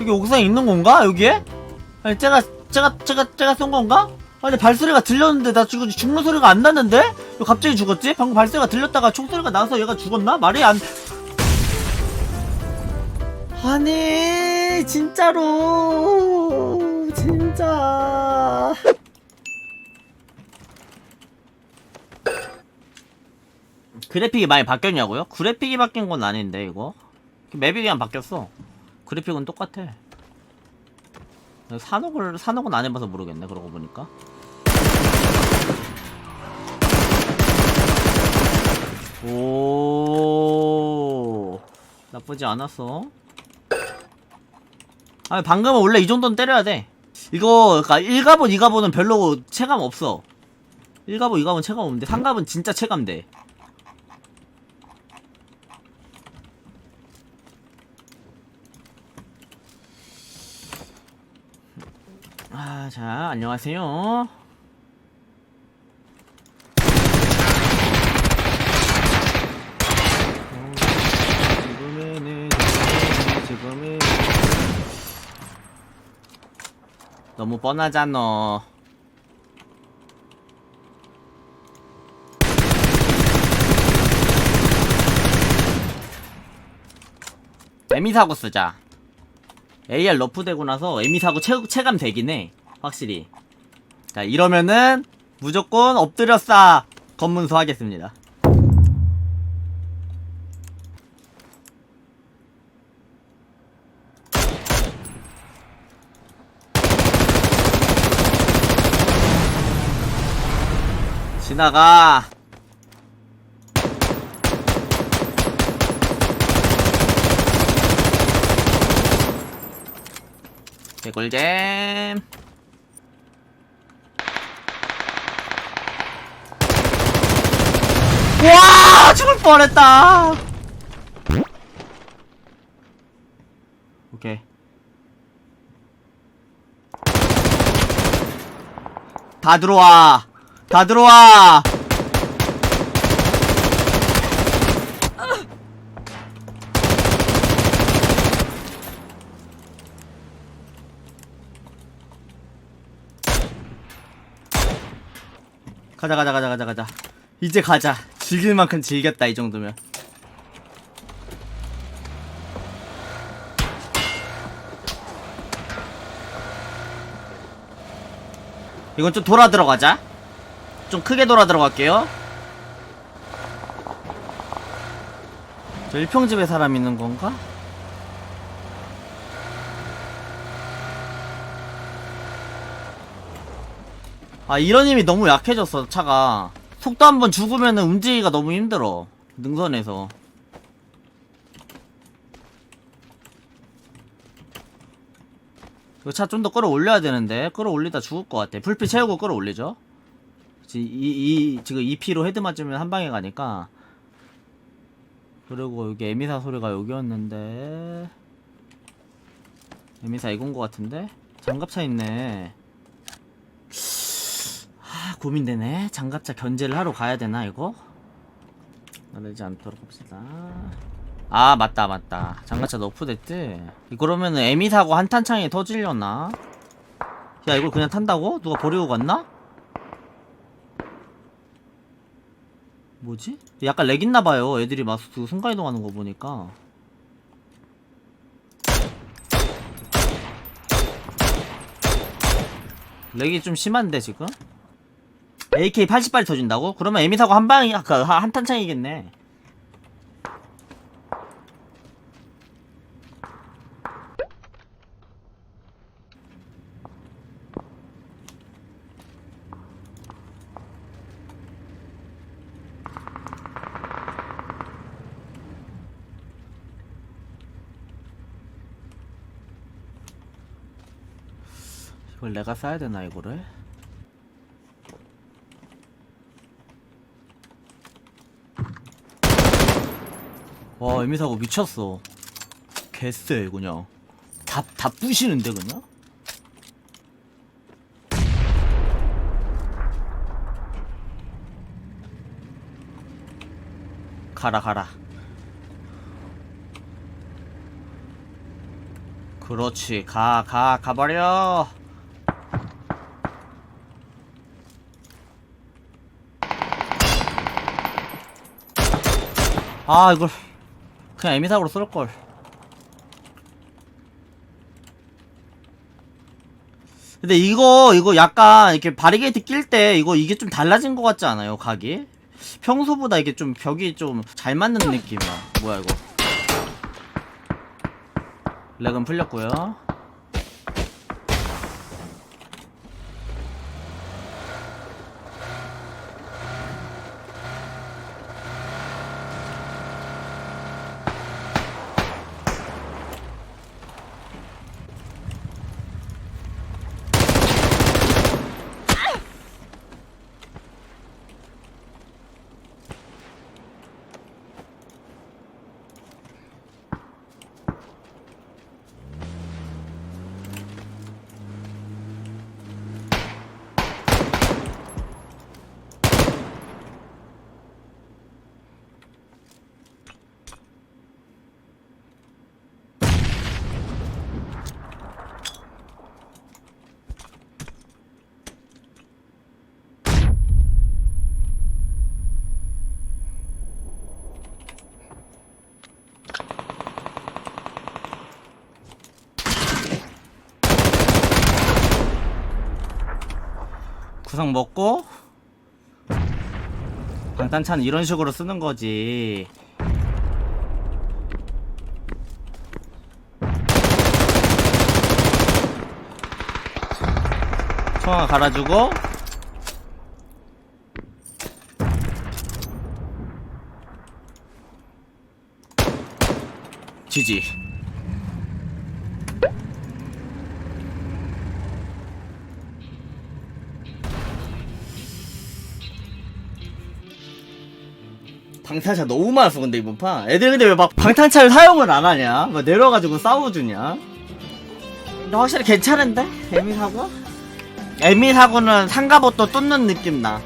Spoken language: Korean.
여기 옥상에 있는 건가? 여기에? 아니 제가 제가 제가 제가 쏜 건가? 아니 발소리가 들렸는데 나 지금 죽는 소리가 안 났는데? 왜 갑자기 죽었지? 방금 발소리가 들렸다가 총소리가 나서 얘가 죽었나? 말이 안 아니 진짜로 진짜 그래픽이 많이 바뀌었냐고요? 그래픽이 바뀐 건 아닌데 이거 맵이 그냥 바뀌었어 그래픽은 똑같아. 산옥을 산옥은 안 해봐서 모르겠네 그러고 보니까. 오 나쁘지 않았어. 아 방금은 원래 이 정도는 때려야 돼. 이거 그니까 1가본 2가본은 별로 체감 없어. 1가본 2가본 체감 없는데 3가본 진짜 체감돼 아, 자, 안녕하세요. 너무 뻔하잖아. 에미 사고 쓰자. AR 러프 되고 나서 에미 사고 체, 체감 되긴 해. 확실히. 자, 이러면은 무조건 엎드려 싸 검문소 하겠습니다. 지나가. 개꿀잼. 와 죽을 뻔했다. 오케이. 다 들어와. 다 들어와. 가자 가자 가자 가자 가자. 이제 가자. 즐길 만큼 즐겼다 이 정도면. 이건 좀 돌아 들어가자. 좀 크게 돌아 들어갈게요. 저 일평집에 사람 있는 건가? 아 이런 힘이 너무 약해졌어 차가. 속도 한번 죽으면 움직이기가 너무 힘들어 능선에서. 이차좀 더 끌어올려야 되는데 끌어올리다 죽을 것 같아. 불빛 채우고 끌어올리죠? 지- 이, 이, 지금 2피로 헤드 맞으면 한 방에 가니까. 그리고 여기 에미사 소리가 여기였는데. 에미사 이건 것 같은데? 장갑차 있네. 아, 고민되네. 장갑차 견제를 하러 가야 되나 이거? 그러지 않도록 합시다. 아 맞다 맞다. 장갑차 너프됐지? 그러면은 에미 사고 한탄창이 터질려나? 야 이걸 그냥 탄다고? 누가 버리고 갔나? 뭐지? 약간 렉 있나봐요. 애들이 막그 순간이동하는 거 보니까. 렉이 좀 심한데 지금? AK 80발이 터진다고? 그러면 에미 사고 한 방이 그, 한, 한 탄창이겠네. 이걸 내가 써야 되나 이거를? 와 에미사고 미쳤어. 개쎄 그냥. 다, 다 부시는데 그냥? 가라 가라. 그렇지. 가 가 가버려. 아 이걸 그냥 에미사고로 쏠걸. 근데 이거 이거 약간 이렇게 바리게이트 낄 때 이거 이게 좀 달라진 것 같지 않아요 각이? 평소보다 이게 좀 벽이 좀 잘 맞는 느낌이야. 뭐야 이거? 렉은 풀렸고요 구상 먹고 방탄차는 이런 식으로 쓰는 거지 총알 갈아주고 지지 방탄차 너무 많았어 근데 이번 판 애들 근데 왜 막 방탄차를 사용을 안 하냐 막 내려가지고 싸워주냐 근데 확실히 괜찮은데? 에미 사고? 에미 사고는 상가봇도 뚫는 느낌 나